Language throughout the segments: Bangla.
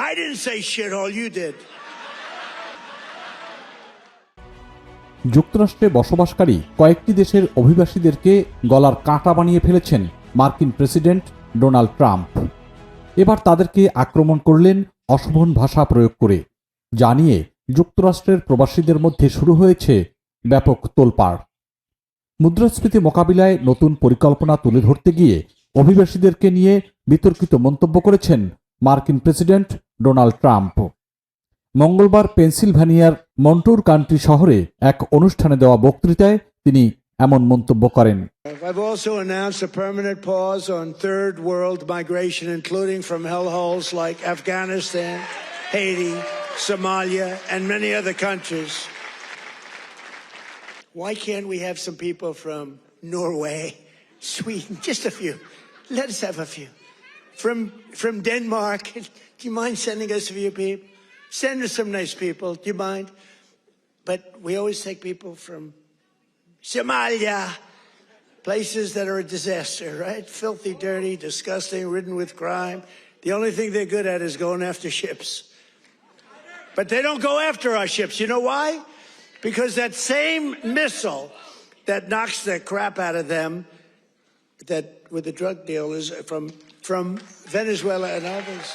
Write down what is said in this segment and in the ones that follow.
I didn't say shithole, you did. যুক্তরাষ্ট্রে বসবাসকারী কয়েকটি দেশের অভিবাসীদেরকে গলার কাঁটা বানিয়ে ফেলেছেন মার্কিন প্রেসিডেন্ট ডোনাল্ড ট্রাম্প এবার তাদেরকে আক্রমণ করলেন অশোভন ভাষা প্রয়োগ করে জানিয়ে যুক্তরাষ্ট্রের প্রবাসীদের মধ্যে শুরু হয়েছে ব্যাপক তোলপাড় মুদ্রাস্ফীতি মোকাবিলায় নতুন পরিকল্পনা তুলে ধরতে গিয়ে অভিবাসীদেরকে নিয়ে বিতর্কিত মন্তব্য করেছেন মার্কিন প্রেসিডেন্ট ডোনাল্ড ট্রাম্প মঙ্গলবার পেনসিলভানিয়ার মন্টুর কান্ট্রি শহরে এক অনুষ্ঠানে দেওয়া বক্তৃতায় তিনি এমন মন্তব্য করেন I've also announced a permanent pause on third world migration, including from hellholes like Afghanistan, Haiti, Somalia, and many other countries. Why can't we have some people from Norway, Sweden, just a few? Let us have a few. From from Denmark, do you mind sending us a few people? Send us some nice people, do you mind? But we always take people from Somalia, places that are a disaster, right? Filthy, dirty, disgusting, ridden with crime. The only thing they're good at is going after ships. But they don't go after our ships. You know why? Because that same missile that knocks the crap out of them, that with the drug dealers from from Venezuela and others.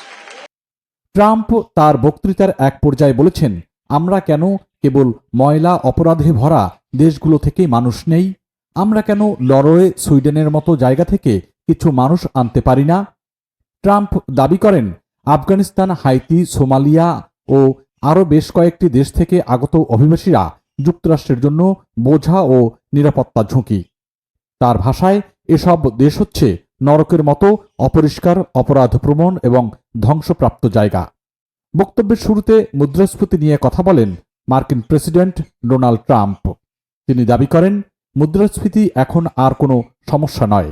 Trump তার বক্তৃতার এক পর্যায়ে বলেছেন, আমরা কেন কেবল ময়লা অপরাধে ভরা দেশগুলো থেকে মানুষ নেই? আমরা কেন লরওয়ে সুইডেনের মতো জায়গা থেকে কিছু মানুষ আনতে পারি না? ট্রাম্প দাবি করেন, আফগানিস্তান, হাইতি, সোমালিয়া ও আরও বেশ কয়েকটি দেশ থেকে আগত অভিবাসীরা যুক্তরাষ্ট্রের জন্য বোঝা ও নিরাপত্তা ঝুঁকি। তার ভাষায় এসব দেশ হচ্ছে নরকের মতো অপরিষ্কার, অপরাধপ্রবণ এবং ধ্বংসপ্রাপ্ত জায়গা। বক্তব্যের শুরুতে মুদ্রাস্ফীতি নিয়ে কথা বলেন মার্কিন প্রেসিডেন্ট ডোনাল্ড ট্রাম্প। তিনি দাবি করেন, মুদ্রাস্ফীতি এখন আর কোনো সমস্যা নয়।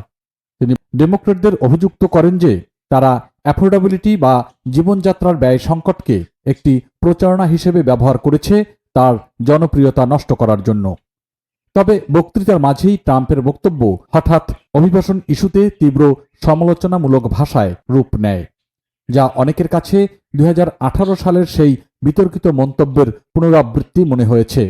তিনি ডেমোক্রেটদের অভিযুক্ত করেন যে তারা অ্যাফোর্ডাবিলিটি বা জীবনযাত্রার ব্যয় সংকটকে একটি প্রচারণা হিসেবে ব্যবহার করেছে তার জনপ্রিয়তা নষ্ট করার জন্য। তবে বক্তৃতার মাঝেই ট্রাম্পের বক্তব্য হঠাৎ অভিবাসন ইস্যুতে তীব্র সমালোচনামূলক ভাষায় রূপ নেয়, যা অনেকের কাছে দু হাজার আঠারো সালের সেই বিতর্কিত মন্তব্যের পুনরাবৃত্তি মনে হয়েছে।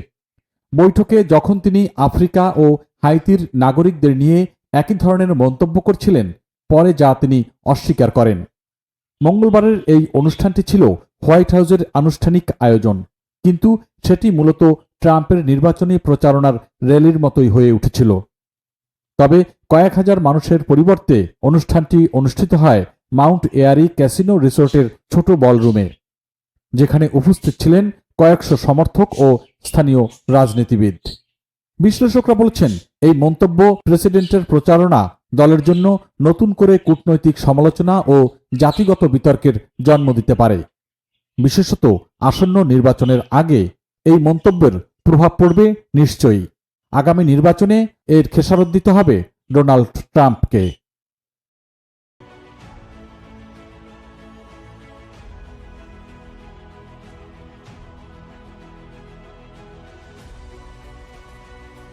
বৈঠকে যখন তিনি আফ্রিকা ও হাইতির নাগরিকদের নিয়ে একই ধরনের মন্তব্য করছিলেন, পরে যা তিনি অস্বীকার করেন। মঙ্গলবারের এই অনুষ্ঠানটি ছিল হোয়াইট হাউসের আনুষ্ঠানিক আয়োজন, কিন্তু সেটি মূলত ট্রাম্পের নির্বাচনী প্রচারণার র্যালির মতোই হয়ে উঠেছিল। তবে কয়েক হাজার মানুষের পরিবর্তে অনুষ্ঠানটি অনুষ্ঠিত হয় মাউন্ট এয়ারি ক্যাসিনো রিসোর্টের ছোট বলরুমে, যেখানে উপস্থিত ছিলেন কয়েকশো সমর্থক ও স্থানীয় রাজনীতিবিদ। বিশ্লেষকরা বলছেন, এই মন্তব্য প্রেসিডেন্টের প্রচারণা দলের জন্য নতুন করে কূটনৈতিক সমালোচনা ও জাতিগত বিতর্কের জন্ম দিতে পারে। বিশেষত আসন্ন নির্বাচনের আগে এই মন্তব্যের প্রভাব পড়বে নিশ্চয়ই। আগামী নির্বাচনে এর খেসারত দিতে হবে ডোনাল্ড ট্রাম্পকে।